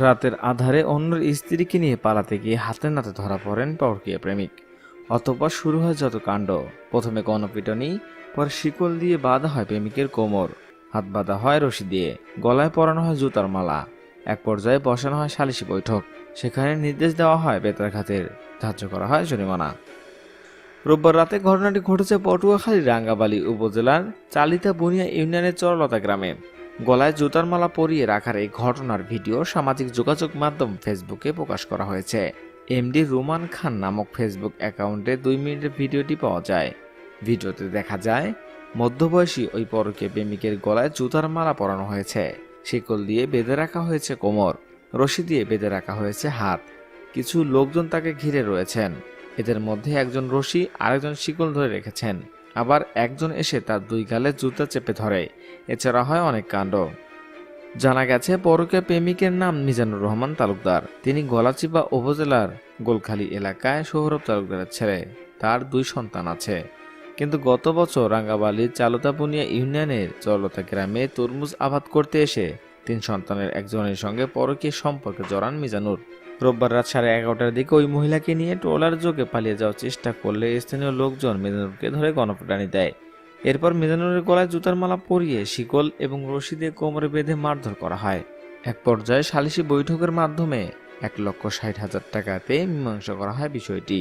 রাতের আধারে অন্যের স্ত্রীকে নিয়ে পালাতে গিয়ে হাতে নাতে ধরা পড়েন পরকীয় প্রেমিক। অতঃপর শুরু হয় যত কাণ্ড। প্রথমে গণপিটনি, পরে শিকল দিয়ে বাঁধা হয় প্রেমিকের কোমর। হাত বাঁধা হয় রশি দিয়ে, গলায় পরানো হয় জুতার মালা। এক পর্যায়ে বসানো হয় সালিশি বৈঠক। সেখানে নির্দেশ দেওয়া হয় বেতারঘাতের ধার্য করা হয় জরিমানা। রোববার রাতে ঘটনাটি ঘটেছে পটুয়াখালী রাঙ্গাবালী উপজেলার চালিতা বুনিয়া ইউনিয়নের চরলতা গ্রামে। গলায় জুতার মালা পরিয়ে রাখার এই ঘটনার ভিডিও সামাজিক যোগাযোগ মাধ্যম ফেসবুকে প্রকাশ করা হয়েছে। এমডি রুমান খান নামক ফেসবুক অ্যাকাউন্টে দুই মিনিটের ভিডিওটি পাওয়া যায়। ভিডিওতে দেখা যায়, মধ্যবয়সী ওই পরকে প্রেমিকের গলায় জুতার মালা পরানো হয়েছে। শিকল দিয়ে বেঁধে রাখা হয়েছে কোমর, রশি দিয়ে বেঁধে রাখা হয়েছে হাত। কিছু লোকজন তাকে ঘিরে রয়েছেন। এদের মধ্যে একজন রশি, আরেকজন শিকল ধরে রেখেছেন। আবার একজন এসে তার দুই গালে জুতা চেপে ধরে। এছাড়া হয় অনেক কাণ্ড। জানা গেছে, পরকে প্রেমিকের নাম মিজানুর রহমান তালুকদার। তিনি গলাচিপা উপজেলার গোলখালী এলাকায় সৌরভ তালুকদারের ছেলে। তার দুই সন্তান আছে। কিন্তু গত বছর রাঙ্গাবালির চালতাপুনিয়া ইউনিয়নের চলতা গ্রামে তরমুজ আবাদ করতে এসে তিন সন্তানের একজনের সঙ্গে পরকীয় সম্পর্কে জড়ান মিজানুর। রোববার রাত সাড়ে এগারোটার দিকে ওই মহিলাকে নিয়ে ট্রলার যোগে পালিয়ে যাওয়ার চেষ্টা করলে স্থানীয় লোকজন মিজানুরকে ধরে গণপিটানি দেয়। এরপর মিজানুরের গলায় জুতার মালা পরিয়ে শিকল এবং রশি দিয়ে কোমরে বেঁধে মারধর করা হয়। এক পর্যায়ে সালিশি বৈঠকের মাধ্যমে এক লক্ষ ষাট হাজার টাকাতে মীমাংসা করা হয় বিষয়টি।